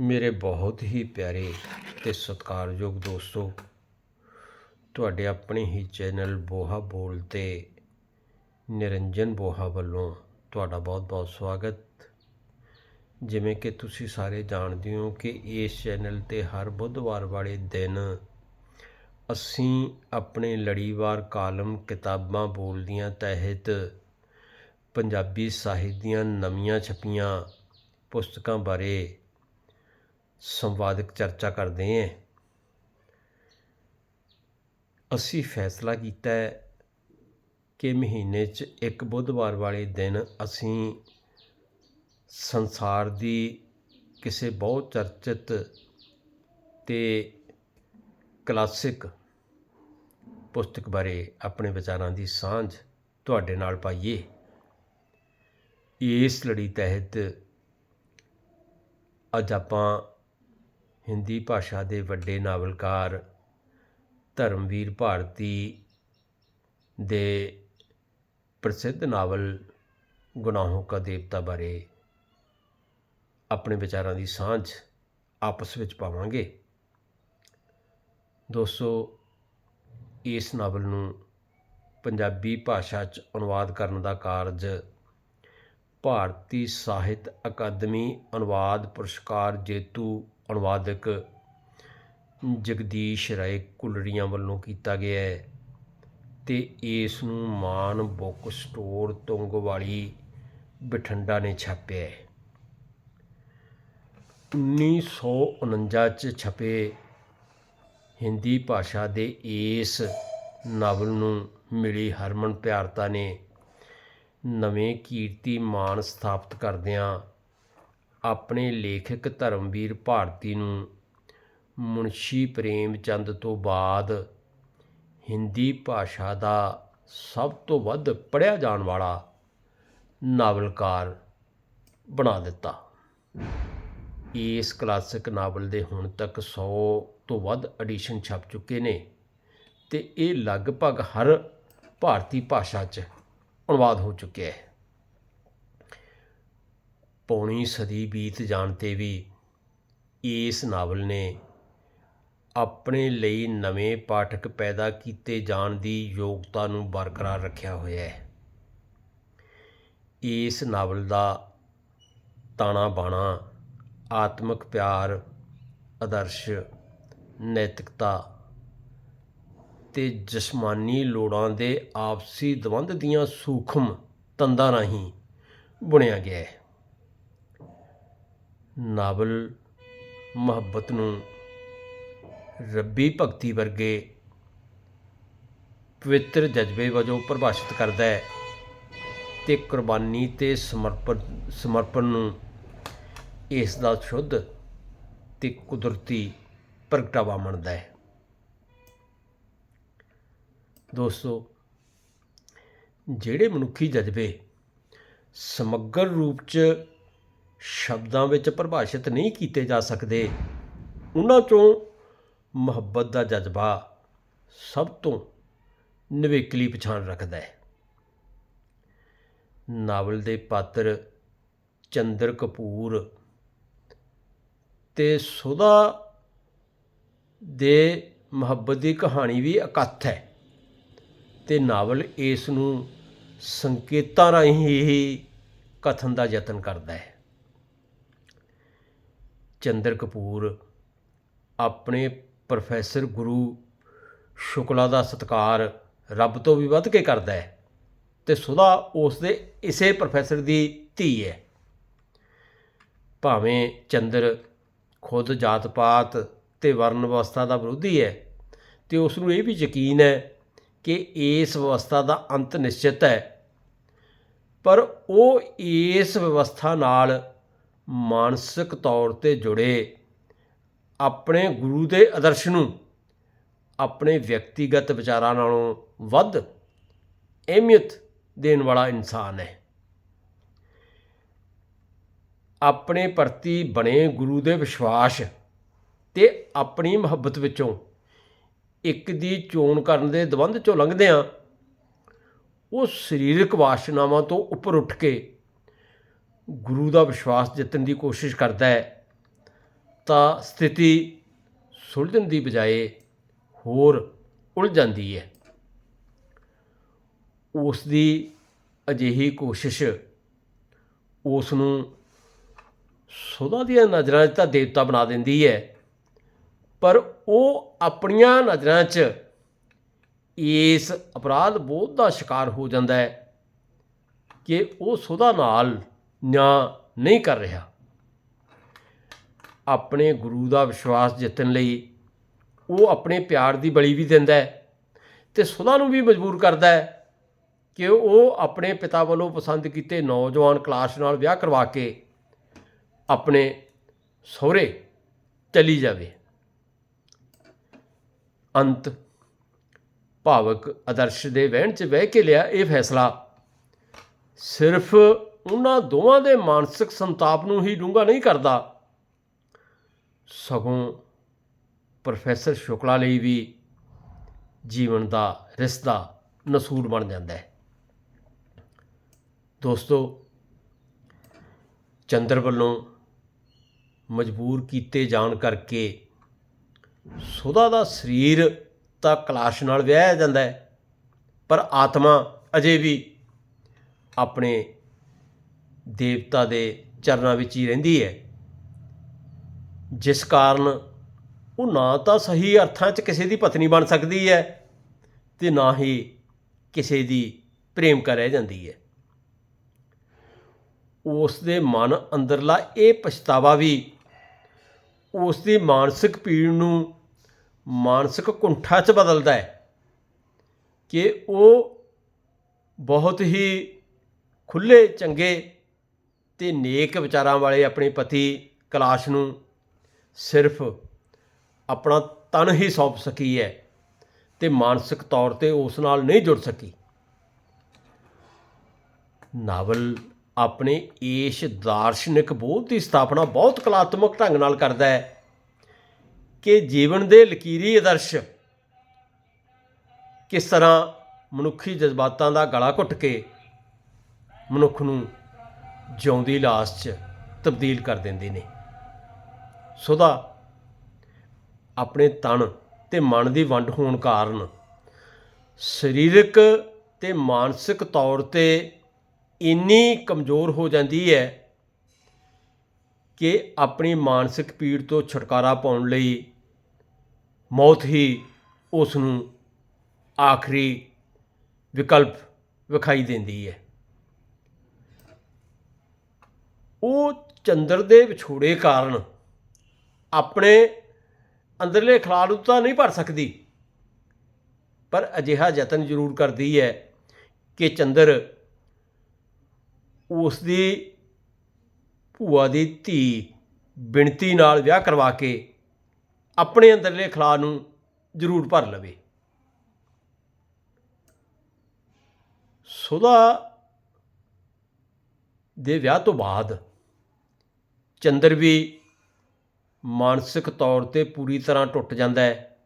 ਮੇਰੇ ਬਹੁਤ ਹੀ ਪਿਆਰੇ ਤੇ ਸਤਿਕਾਰਯੋਗ ਦੋਸਤੋ, ਤੁਹਾਡੇ ਆਪਣੇ ਹੀ ਚੈਨਲ ਬੋਹਾ ਬੋਲ ਤੇ ਨਿਰੰਜਨ ਬੋਹਾ ਵੱਲੋਂ ਤੁਹਾਡਾ ਬਹੁਤ-ਬਹੁਤ ਸਵਾਗਤ। ਜਿਵੇਂ ਕਿ ਤੁਸੀਂ ਸਾਰੇ ਜਾਣਦੇ ਹੋ ਕਿ ਇਸ ਚੈਨਲ ਤੇ ਹਰ ਬੁੱਧਵਾਰ ਵਾਲੇ ਦਿਨ ਅਸੀਂ ਆਪਣੇ ਲੜੀਵਾਰ ਕਾਲਮ ਕਿਤਾਬਾਂ ਬੋਲਦੀਆਂ ਤਹਿਤ ਪੰਜਾਬੀ ਸਾਹਿਤ ਦੀਆਂ ਨਵੀਆਂ ਛਪੀਆਂ ਪੁਸਤਕਾਂ ਬਾਰੇ ਸੰਵਾਦਕ ਚਰਚਾ ਕਰਦੇ ਹਾਂ। ਅਸੀਂ ਫੈਸਲਾ ਕੀਤਾ ਹੈ ਕਿ ਮਹੀਨੇ 'ਚ ਇੱਕ ਬੁੱਧਵਾਰ ਵਾਲੇ ਦਿਨ ਅਸੀਂ ਸੰਸਾਰ ਦੀ ਕਿਸੇ ਬਹੁਤ ਚਰਚਿਤ ਤੇ ਕਲਾਸਿਕ ਪੁਸਤਕ ਬਾਰੇ ਆਪਣੇ ਵਿਚਾਰਾਂ ਦੀ ਸਾਂਝ ਤੁਹਾਡੇ ਨਾਲ ਪਾਈਏ। ਇਸ ਲੜੀ ਤਹਿਤ ਅੱਜ ਆਪਾਂ ਹਿੰਦੀ ਭਾਸ਼ਾ ਦੇ ਵੱਡੇ ਨਾਵਲਕਾਰ ਧਰਮਵੀਰ ਭਾਰਤੀ ਦੇ ਪ੍ਰਸਿੱਧ ਨਾਵਲ ਗੁਨਾਹੋਂ ਕਾ ਦੇਵਤਾ ਬਾਰੇ ਆਪਣੇ ਵਿਚਾਰਾਂ ਦੀ ਸਾਂਝ ਆਪਸ ਵਿੱਚ ਪਾਵਾਂਗੇ। ਦੋਸਤੋ, ਇਸ ਨਾਵਲ ਨੂੰ ਪੰਜਾਬੀ ਭਾਸ਼ਾ 'ਚ ਅਨੁਵਾਦ ਕਰਨ ਦਾ ਕਾਰਜ ਭਾਰਤੀ ਸਾਹਿਤ ਅਕਾਦਮੀ ਅਨੁਵਾਦ ਪੁਰਸਕਾਰ ਜੇਤੂ ਅਨੁਵਾਦਕ ਜਗਦੀਸ਼ ਰਾਏ ਕੁਲੜੀਆਂ ਵੱਲੋਂ ਕੀਤਾ ਗਿਆ ਹੈ ਤੇ ਇਸ ਨੂੰ ਮਾਨ ਬੁੱਕ ਸਟੋਰ ਤੁੰਗ ਵਾਲੀ ਬਠਿੰਡਾ ਨੇ ਛਾਪਿਆ ਹੈ। 1949 ਚ ਛਪੇ ਹਿੰਦੀ ਭਾਸ਼ਾ ਦੇ ਇਸ ਨਾਵਲ ਨੂੰ ਮਿਲੀ ਹਰਮਨ ਪਿਆਰਤਾ ਨੇ ਨਵੇਂ ਕੀਰਤੀ ਮਾਨ ਸਥਾਪਿਤ ਕਰਦਿਆਂ ਆਪਣੇ ਲੇਖਕ ਧਰਮਵੀਰ ਭਾਰਤੀ ਨੂੰ ਮੁਨਸ਼ੀ ਪ੍ਰੇਮ ਚੰਦ ਤੋਂ ਬਾਅਦ ਹਿੰਦੀ ਭਾਸ਼ਾ ਦਾ ਸਭ ਤੋਂ ਵੱਧ ਪੜ੍ਹਿਆ ਜਾਣ ਵਾਲਾ ਨਾਵਲਕਾਰ ਬਣਾ ਦਿੱਤਾ। ਇਸ ਕਲਾਸਿਕ ਨਾਵਲ ਦੇ ਹੁਣ ਤੱਕ 100 ਤੋਂ ਵੱਧ ਐਡੀਸ਼ਨ ਛਪ ਚੁੱਕੇ ਨੇ ਤੇ ਇਹ ਲਗਭਗ ਹਰ ਭਾਰਤੀ ਭਾਸ਼ਾ 'ਚ ਅਨੁਵਾਦ ਹੋ ਚੁੱਕਿਆ ਹੈ। ਪੌਣੀ ਸਦੀ ਬੀਤ ਜਾਣ ਤੇ ਵੀ ਇਸ ਨਾਵਲ ਨੇ ਆਪਣੇ ਲਈ ਨਵੇਂ ਪਾਠਕ ਪੈਦਾ ਕੀਤੇ ਜਾਣ ਦੀ ਯੋਗਤਾ ਨੂੰ ਬਰਕਰਾਰ ਰੱਖਿਆ ਹੋਇਆ ਹੈ। ਇਸ ਨਾਵਲ ਦਾ ਤਾਣਾ ਬਾਣਾ, ਆਤਮਿਕ ਪਿਆਰ, ਆਦਰਸ਼, ਨੈਤਿਕਤਾ ਤੇ ਜਿਸਮਾਨੀ ਲੋੜਾਂ ਦੇ ਆਪਸੀ ਦਵੰਦ ਦੀਆਂ ਸੂਖਮ ਤੰਦਾਂ ਰਾਹੀਂ ਬੁਣਿਆ ਗਿਆ ਹੈ। ਨਾਵਲ ਮੁਹੱਬਤ ਨੂੰ ਰੱਬੀ ਭਗਤੀ ਵਰਗੇ ਪਵਿੱਤਰ ਜਜ਼ਬੇ ਵਜੋਂ ਪਰਿਭਾਸ਼ਿਤ ਕਰਦਾ ਹੈ ਤੇ ਕੁਰਬਾਨੀ ਤੇ ਸਮਰਪਣ ਸਮਰਪਣ ਨੂੰ ਇਸ ਦਾ ਸ਼ੁੱਧ ਤੇ ਕੁਦਰਤੀ ਪ੍ਰਗਟਾਵਾ ਮੰਨਦਾ ਹੈ। ਦੋਸਤੋ, ਜਿਹੜੇ ਮਨੁੱਖੀ ਜਜ਼ਬੇ ਸਮੱਗਰ ਰੂਪ 'ਚ ਸ਼ਬਦਾਂ ਵਿੱਚ ਪਰਿਭਾਸ਼ਿਤ ਨਹੀਂ ਕੀਤੇ ਜਾ ਸਕਦੇ। ਉਹਨਾਂ 'ਚੋਂ ਮੁਹੱਬਤ ਦਾ ਜਜ਼ਬਾ ਸਭ ਤੋਂ ਨਿਵੇਕਲੀ ਪਛਾਣ ਰੱਖਦਾ ਹੈ। ਨਾਵਲ ਦੇ ਪਾਤਰ ਚੰਦਰ ਕਪੂਰ ਤੇ ਸੁਦਾ ਦੇ ਮੁਹੱਬਤ ਦੀ ਕਹਾਣੀ ਵੀ ਇਕੱਠ ਹੈ ਤੇ ਨਾਵਲ ਇਸ ਨੂੰ ਸੰਕੇਤਾਂ ਰਾਹੀਂ ਹੀ ਕਥਨ ਦਾ ਯਤਨ ਕਰਦਾ ਹੈ। ਚੰਦਰ ਕਪੂਰ ਆਪਣੇ ਪ੍ਰੋਫੈਸਰ ਗੁਰੂ ਸ਼ੁਕਲਾ ਦਾ ਸਤਕਾਰ ਰੱਬ ਤੋਂ ਵੀ ਵੱਧ ਕੇ ਕਰਦਾ ਹੈ ਤੇ ਸੁਦਾ ਉਸ ਦੇ ਇਸੇ ਪ੍ਰੋਫੈਸਰ ਦੀ ਧੀ ਹੈ। ਭਾਵੇਂ ਚੰਦਰ ਖੁਦ ਜਾਤ ਪਾਤ ਤੇ ਵਰਨ ਅਵਸਥਾ ਦਾ ਵਿਰੋਧੀ ਹੈ, ਤੇ ਉਸ ਨੂੰ ਇਹ ਵੀ ਯਕੀਨ ਹੈ ਕਿ ਇਸ ਵਿਵਸਥਾ ਦਾ ਅੰਤ ਨਿਸ਼ਚਿਤ ਹੈ। ਪਰ ਉਹ ਇਸ ਵਿਵਸਥਾ ਨਾਲ ਮਾਨਸਿਕ ਤੌਰ ਤੇ ਜੁੜੇ ਆਪਣੇ ਗੁਰੂ ਦੇ ਆਦਰਸ਼ ਨੂੰ ਆਪਣੇ ਵਿਅਕਤੀਗਤ ਵਿਚਾਰਾਂ ਨਾਲੋਂ ਵੱਧ ਅਹਿਮੀਅਤ ਦੇਣ ਵਾਲਾ ਇਨਸਾਨ ਹੈ। ਆਪਣੇ ਪ੍ਰਤੀ ਬਣੇ ਗੁਰੂ ਦੇ ਵਿਸ਼ਵਾਸ ਤੇ ਆਪਣੀ ਮੁਹੱਬਤ ਵਿੱਚੋਂ ਇੱਕ ਦੀ ਚੋਣ ਕਰਨ ਦੇ ਦਵੰਦ ਚੋਂ ਲੰਘਦਿਆਂ ਉਹ ਸਰੀਰਕ ਵਾਸ਼ਨਾਵਾਂ ਤੋਂ ਉੱਪਰ ਉੱਠ ਕੇ ਗੁਰੂ ਦਾ ਵਿਸ਼ਵਾਸ ਜਿੱਤਣ ਦੀ ਕੋਸ਼ਿਸ਼ ਕਰਦਾ ਹੈ, ਤਾਂ ਸਥਿਤੀ ਸੁਲਝਣ ਦੀ ਬਜਾਏ ਹੋਰ ਉਲਝ ਜਾਂਦੀ ਹੈ। ਉਸ ਦੀ ਅਜਿਹੀ ਕੋਸ਼ਿਸ਼ ਉਸ ਨੂੰ ਸੁਦਾ ਦੀਆਂ ਨਜ਼ਰਾਂ 'ਚ ਤਾਂ ਦੇਵਤਾ ਬਣਾ ਦਿੰਦੀ ਹੈ, ਪਰ ਉਹ ਆਪਣੀਆਂ ਨਜ਼ਰਾਂ 'ਚ ਇਸ ਅਪਰਾਧ ਬੋਧ ਦਾ ਸ਼ਿਕਾਰ ਹੋ ਜਾਂਦਾ ਹੈ ਕਿ ਉਹ ਸੁਦਾ ਨਾਲ ਨਿਆਂ ਨਹੀਂ ਕਰ ਰਿਹਾ। ਆਪਣੇ ਗੁਰੂ ਦਾ ਵਿਸ਼ਵਾਸ ਜਿੱਤਣ ਲਈ ਉਹ ਆਪਣੇ ਪਿਆਰ ਦੀ ਬਲੀ ਵੀ ਦਿੰਦਾ ਹੈ ਤੇ ਸੁਦਾ ਨੂੰ ਵੀ ਮਜਬੂਰ ਕਰਦਾ ਹੈ ਕਿ ਉਹ ਆਪਣੇ ਪਿਤਾ ਵੱਲੋਂ ਪਸੰਦ ਕੀਤੇ ਨੌਜਵਾਨ ਕਲਾਸ਼ ਨਾਲ ਵਿਆਹ ਕਰਵਾ ਕੇ ਆਪਣੇ ਸਹੁਰੇ ਚਲੀ ਜਾਵੇ। ਅੰਤ ਭਾਵਕ ਆਦਰਸ਼ ਦੇ ਵਹਿਣ 'ਚ ਬਹਿ ਕੇ ਲਿਆ ਇਹ ਫੈਸਲਾ ਸਿਰਫ ਉਹਨਾਂ ਦੋਵਾਂ ਦੇ ਮਾਨਸਿਕ ਸੰਤਾਪ ਨੂੰ ਹੀ ਡੂੰਘਾ ਨਹੀਂ ਕਰਦਾ। ਸਗੋਂ ਪ੍ਰੋਫੈਸਰ ਸ਼ੁਕਲਾ ਲਈ ਵੀ ਜੀਵਨ ਦਾ ਰਿਸ਼ਤਾ ਨਸੂਰ ਬਣ ਜਾਂਦਾ ਹੈ। ਦੋਸਤੋ, ਚੰਦਰ ਵੱਲੋਂ ਮਜਬੂਰ ਕੀਤੇ ਜਾਣ ਕਰਕੇ ਸੁਦਾ ਦਾ ਸਰੀਰ ਤਾਂ ਕਲਾਸ਼ ਨਾਲ ਵਿਆਹਿਆ ਜਾਂਦਾ ਹੈ, ਪਰ ਆਤਮਾ ਅਜੇ ਵੀ ਆਪਣੇ ਦੇਵਤਾ ਦੇ ਚਰਨਾਂ ਵਿੱਚ ਹੀ ਰਹਿੰਦੀ ਹੈ। ਜਿਸ ਕਾਰਨ ਉਹ ਨਾ ਤਾਂ ਸਹੀ ਅਰਥਾਂ 'ਚ ਕਿਸੇ ਦੀ ਪਤਨੀ ਬਣ ਸਕਦੀ ਹੈ ਤੇ ਨਾ ਹੀ ਕਿਸੇ ਦੀ ਪ੍ਰੇਮਿਕਾ ਰਹਿ ਜਾਂਦੀ ਹੈ। ਉਸ ਦੇ ਮਨ ਅੰਦਰਲਾ ਇਹ ਪਛਤਾਵਾ ਵੀ ਉਸ ਦੀ ਮਾਨਸਿਕ ਪੀੜ ਨੂੰ ਮਾਨਸਿਕ ਕੁੰਠਾ 'ਚ ਬਦਲਦਾ ਹੈ ਕਿ ਉਹ ਬਹੁਤ ਹੀ ਖੁੱਲੇ ਚੰਗੇ ਤੇ ਨੇਕ ਵਿਚਾਰਾਂ ਵਾਲੇ ਆਪਣੇ ਪਤੀ ਕਲਾਸ਼ ਨੂੰ ਸਿਰਫ ਆਪਣਾ ਤਨ ਹੀ ਸੌਂਪ ਸਕੀ ਹੈ ਤੇ ਮਾਨਸਿਕ ਤੌਰ ਤੇ ਉਸ ਨਾਲ ਨਹੀਂ ਜੁੜ ਸਕੀ। ਨਾਵਲ ਆਪਣੇ ਇਸ ਦਾਰਸ਼ਨਿਕ ਬੋਧ ਦੀ ਸਥਾਪਨਾ ਬਹੁਤ ਕਲਾਤਮਕ ਢੰਗ ਨਾਲ ਕਰਦਾ ਹੈ ਕਿ ਜੀਵਨ ਦੇ ਲਕੀਰੀ ਆਦਰਸ਼ ਕਿਸ ਤਰ੍ਹਾਂ ਮਨੁੱਖੀ ਜਜ਼ਬਾਤਾਂ ਦਾ ਗਲਾ ਘੁੱਟ ਕੇ ਮਨੁੱਖ ਨੂੰ ਜਿਉਂਦੀ ਲਾਸ਼ 'ਚ ਤਬਦੀਲ ਕਰ ਦਿੰਦੇ ਨੇ। ਸੁਦਾ ਆਪਣੇ ਤਨ ਤੇ ਮਨ ਦੀ ਵੰਡ ਹੋਣ ਕਾਰਨ ਸਰੀਰਕ ਤੇ ਮਾਨਸਿਕ ਤੌਰ ਤੇ ਇੰਨੀ ਕਮਜ਼ੋਰ ਹੋ ਜਾਂਦੀ ਹੈ ਕਿ ਆਪਣੀ ਮਾਨਸਿਕ ਪੀੜ ਤੋਂ ਛੁਟਕਾਰਾ ਪਾਉਣ ਲਈ ਮੌਤ ਹੀ ਉਸ ਨੂੰ ਆਖਰੀ ਵਿਕਲਪ ਵਿਖਾਈ ਦਿੰਦੀ ਹੈ। ਉਹ ਚੰਦਰ ਦੇ ਵਿਛੋੜੇ ਕਾਰਨ ਆਪਣੇ ਅੰਦਰਲੇ ਖਲਾਅ ਨੂੰ ਤਾਂ ਨਹੀਂ ਭਰ ਸਕਦੀ। ਪਰ ਅਜਿਹਾ ਯਤਨ ਜ਼ਰੂਰ ਕਰਦੀ ਹੈ ਕਿ ਚੰਦਰ ਉਸ ਦੀ ਭੂਆ ਦੀ ਧੀ ਬਿਨਤੀ ਨਾਲ ਵਿਆਹ ਕਰਵਾ ਕੇ ਆਪਣੇ ਅੰਦਰਲੇ ਖਲਾਅ ਨੂੰ ਜ਼ਰੂਰ ਭਰ ਲਵੇ। ਸੁਦਾ ਦੇ ਵਿਆਹ ਤੋਂ ਬਾਅਦ ਚੰਦਰ ਵੀ ਮਾਨਸਿਕ ਤੌਰ ਤੇ ਪੂਰੀ ਤਰ੍ਹਾਂ ਟੁੱਟ ਜਾਂਦਾ ਹੈ।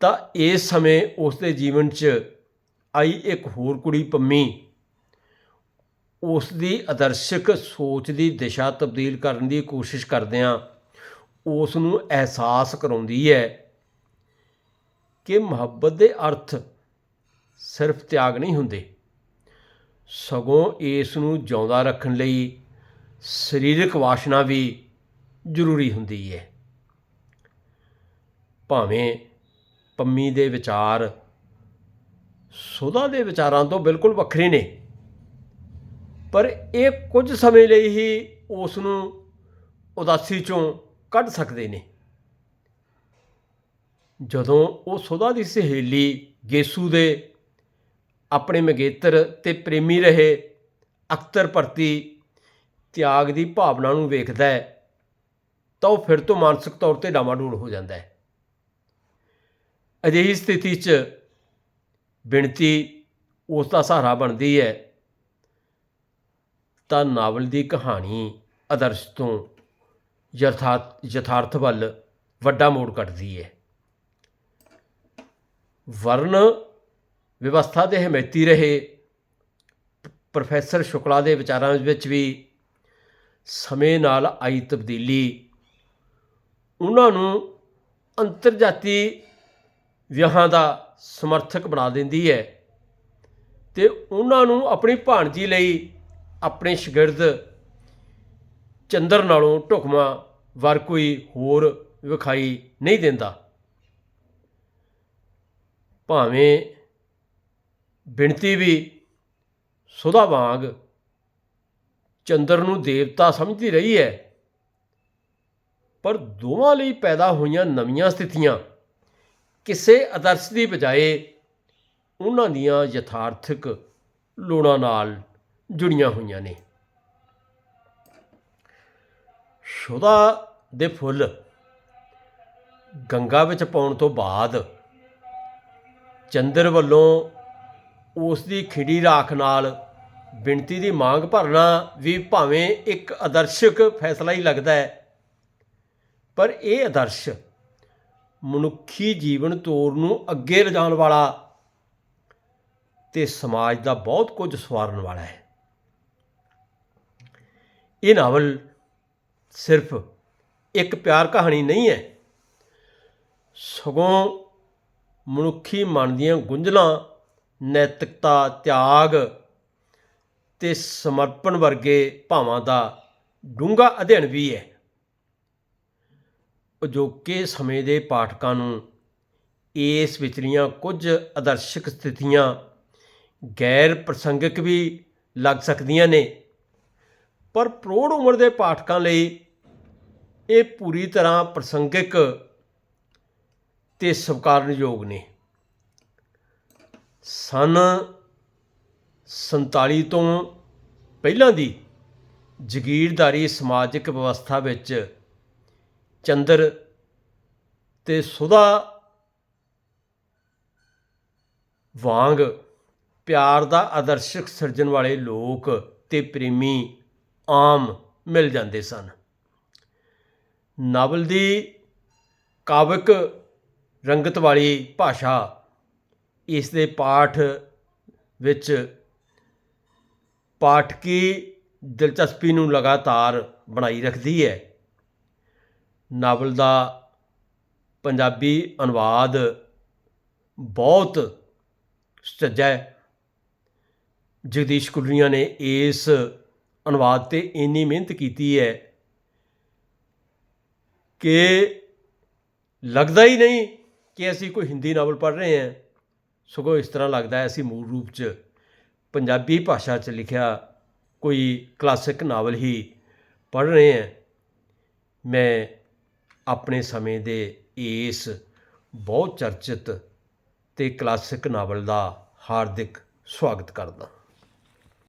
ਤਾਂ ਇਸ ਸਮੇਂ ਉਸ ਦੇ ਜੀਵਨ 'ਚ ਆਈ ਇੱਕ ਹੋਰ ਕੁੜੀ ਪੰਮੀ ਉਸ ਦੀ ਆਦਰਸ਼ਕ ਸੋਚ ਦੀ ਦਿਸ਼ਾ ਤਬਦੀਲ ਕਰਨ ਦੀ ਕੋਸ਼ਿਸ਼ ਕਰਦਿਆਂ ਉਸ ਨੂੰ ਅਹਿਸਾਸ ਕਰਾਉਂਦੀ ਹੈ ਕਿ ਮੁਹੱਬਤ ਦੇ ਅਰਥ ਸਿਰਫ ਤਿਆਗ ਨਹੀਂ ਹੁੰਦੇ। ਸਗੋਂ ਇਸ ਨੂੰ ਜਿਉਂਦਾ ਰੱਖਣ ਲਈ ਸਰੀਰਕ ਵਾਸ਼ਨਾ ਵੀ ਜ਼ਰੂਰੀ ਹੁੰਦੀ ਹੈ ਭਾਵੇਂ ਪੰਮੀ ਦੇ ਵਿਚਾਰ ਸੁਧਾ ਦੇ ਵਿਚਾਰਾਂ ਤੋਂ ਬਿਲਕੁਲ ਵੱਖਰੇ ਨੇ, ਪਰ ਇਹ ਕੁਝ ਸਮੇਂ ਲਈ ਹੀ ਉਸ ਨੂੰ ਉਦਾਸੀ ਚੋਂ ਕੱਢ ਸਕਦੇ ਨੇ। ਜਦੋਂ ਉਹ ਸੁਧਾ ਦੀ ਸਹੇਲੀ ਗੇਸੂ ਦੇ ਆਪਣੇ ਮਗੇਤਰ ਤੇ ਪ੍ਰੇਮੀ ਰਹੇ ਅਖਤਰ ਪ੍ਰਤੀ ਤਿਆਗ ਦੀ ਭਾਵਨਾ ਨੂੰ ਵੇਖਦਾ ਹੈ, ਤਾਂ ਉਹ ਫਿਰ ਤੋਂ ਮਾਨਸਿਕ ਤੌਰ ਤੇ ਡਾਮਾਡੋਲ ਹੋ ਜਾਂਦਾ ਹੈ। ਅਜਿਹੀ ਸਥਿਤੀ 'ਚ ਬਿਨਤੀ ਉਸ ਦਾ ਸਹਾਰਾ ਬਣਦੀ ਹੈ। ਤਾਂ ਨਾਵਲ ਦੀ ਕਹਾਣੀ ਆਦਰਸ਼ ਤੋਂ ਯਥਾਰਥ ਯਥਾਰਥ ਵੱਲ ਵੱਡਾ ਮੋੜ ਕੱਢਦੀ ਹੈ। ਵਰਨ ਵਿਵਸਥਾ ਦੇ ਹਮਾਇਤੀ ਰਹੇ। ਪ੍ਰੋਫੈਸਰ ਸ਼ੁਕਲਾ ਦੇ ਵਿਚਾਰਾਂ ਵਿੱਚ ਵੀ ਸਮੇਂ ਨਾਲ ਆਈ ਤਬਦੀਲੀ। ਉਹਨਾਂ ਨੂੰ ਅੰਤਰਜਾਤੀ ਵਿਆਹਾਂ ਦਾ ਸਮਰਥਕ ਬਣਾ ਦਿੰਦੀ ਹੈ ਤੇ ਉਹਨਾਂ ਨੂੰ ਆਪਣੀ ਭਾਣਜੀ ਲਈ ਆਪਣੇ ਸ਼ਗਿਰਦ ਚੰਦਰ ਨਾਲੋਂ ਢੁਕਵਾਂ ਵਰ ਕੋਈ ਹੋਰ ਵਿਖਾਈ ਨਹੀਂ ਦਿੰਦਾ। ਭਾਵੇਂ ਬਿਨਤੀ ਵੀ ਸੁਦਾ ਵਾਂਗ ਚੰਦਰ ਨੂੰ ਦੇਵਤਾ ਸਮਝਦੀ ਰਹੀ ਹੈ। ਪਰ ਦੋਵਾਂ ਲਈ ਪੈਦਾ ਹੋਈਆਂ ਨਵੀਆਂ ਸਥਿਤੀਆਂ ਕਿਸੇ ਆਦਰਸ਼ ਦੀ ਬਜਾਏ ਉਹਨਾਂ ਦੀਆਂ ਯਥਾਰਥਿਕ ਲੋੜਾਂ ਨਾਲ ਜੁੜੀਆਂ ਹੋਈਆਂ ਨੇ। ਸ਼ੁਦਾ ਦੇ ਫੁੱਲ ਗੰਗਾ ਵਿੱਚ ਪਾਉਣ ਤੋਂ ਬਾਅਦ ਚੰਦਰ ਵੱਲੋਂ ਉਸ ਦੀ ਖਿੜੀ ਰਾਖ ਨਾਲ ਬਿਨਤੀ ਦੀ ਮੰਗ ਭਰਨਾ ਵੀ ਭਾਵੇਂ ਇੱਕ ਆਦਰਸ਼ਕ ਫੈਸਲਾ ਹੀ ਲੱਗਦਾ ਹੈ। ਪਰ ਇਹ ਆਦਰਸ਼ ਮਨੁੱਖੀ ਜੀਵਨ ਤੋਰ ਨੂੰ ਅੱਗੇ ਲਿਜਾਣ ਵਾਲਾ ਤੇ ਸਮਾਜ ਦਾ ਬਹੁਤ ਕੁਝ ਸਵਾਰਨ ਵਾਲਾ ਹੈ। ਇਹ ਨਾਵਲ ਸਿਰਫ ਇੱਕ ਪਿਆਰ ਕਹਾਣੀ ਨਹੀਂ ਹੈ। ਸਗੋਂ ਮਨੁੱਖੀ ਮਨ ਦੀਆਂ ਗੁੰਝਲਾਂ ਨੈਤਿਕਤਾ, ਤਿਆਗ ਤੇ ਸਮਰਪਣ ਵਰਗੇ ਭਾਵਾਂ ਦਾ ਡੂੰਘਾ ਅਧਿਐਨ ਵੀ ਹੈ। ਅਜੋਕੇ ਸਮੇਂ ਦੇ ਪਾਠਕਾਂ ਨੂੰ ਇਸ ਵਿਚਲੀਆਂ ਕੁਝ ਆਦਰਸ਼ਕ ਸਥਿਤੀਆਂ ਗੈਰ ਪ੍ਰਸੰਗਿਕ ਵੀ ਲੱਗ ਸਕਦੀਆਂ ਨੇ, ਪਰ ਪ੍ਰੌੜ ਉਮਰ ਦੇ ਪਾਠਕਾਂ ਲਈ ਇਹ ਪੂਰੀ ਤਰ੍ਹਾਂ ਪ੍ਰਸੰਗਿਕ ਤੇ ਸਵੀਕਾਰਨਯੋਗ ਨੇ। ਸਨ 47 ਤੋਂ ਪਹਿਲਾਂ ਦੀ ਜ਼ਗੀਰਦਾਰੀ ਸਮਾਜਿਕ ਵਿਵਸਥਾ ਵਿੱਚ ਚੰਦਰ ਤੇ ਸੁਦਾ ਵਾਂਗ ਪਿਆਰ ਦਾ ਆਦਰਸ਼ਕ ਸਿਰਜਣ ਵਾਲੇ ਲੋਕ ਤੇ ਪ੍ਰੇਮੀ ਆਮ ਮਿਲ ਜਾਂਦੇ ਸਨ। ਨਾਵਲ ਦੀ ਕਾਵਿਕ ਰੰਗਤ ਵਾਲੀ ਭਾਸ਼ਾ ਇਸ ਦੇ ਪਾਠ ਵਿੱਚ ਪਾਠਕੀ ਦਿਲਚਸਪੀ ਨੂੰ ਲਗਾਤਾਰ ਬਣਾਈ ਰੱਖਦੀ ਹੈ। ਨਾਵਲ ਦਾ ਪੰਜਾਬੀ ਅਨੁਵਾਦ ਬਹੁਤ ਸੁਚੱਜਾ ਹੈ। ਜਗਦੀਸ਼ ਕੁਲਰੀਆਂ ਨੇ ਇਸ ਅਨੁਵਾਦ ਤੇ ਇੰਨੀ ਮਿਹਨਤ ਕੀਤੀ ਹੈ ਕਿ ਲੱਗਦਾ ਹੀ ਨਹੀਂ ਕਿ ਅਸੀਂ ਕੋਈ ਹਿੰਦੀ ਨਾਵਲ ਪੜ੍ਹ ਰਹੇ ਹਾਂ। ਸਗੋਂ ਇਸ ਤਰ੍ਹਾਂ ਲੱਗਦਾ ਹੈ ਅਸੀਂ ਮੂਲ ਰੂਪ 'ਚ ਪੰਜਾਬੀ ਭਾਸ਼ਾ 'ਚ ਲਿਖਿਆ ਕੋਈ ਕਲਾਸਿਕ ਨਾਵਲ ਹੀ ਪੜ੍ਹ ਰਹੇ ਹਾਂ। ਮੈਂ ਆਪਣੇ ਸਮੇਂ ਦੇ ਇਸ ਬਹੁਤ ਚਰਚਿਤ ਤੇ ਕਲਾਸਿਕ ਨਾਵਲ ਦਾ ਹਾਰਦਿਕ ਸਵਾਗਤ ਕਰਦਾ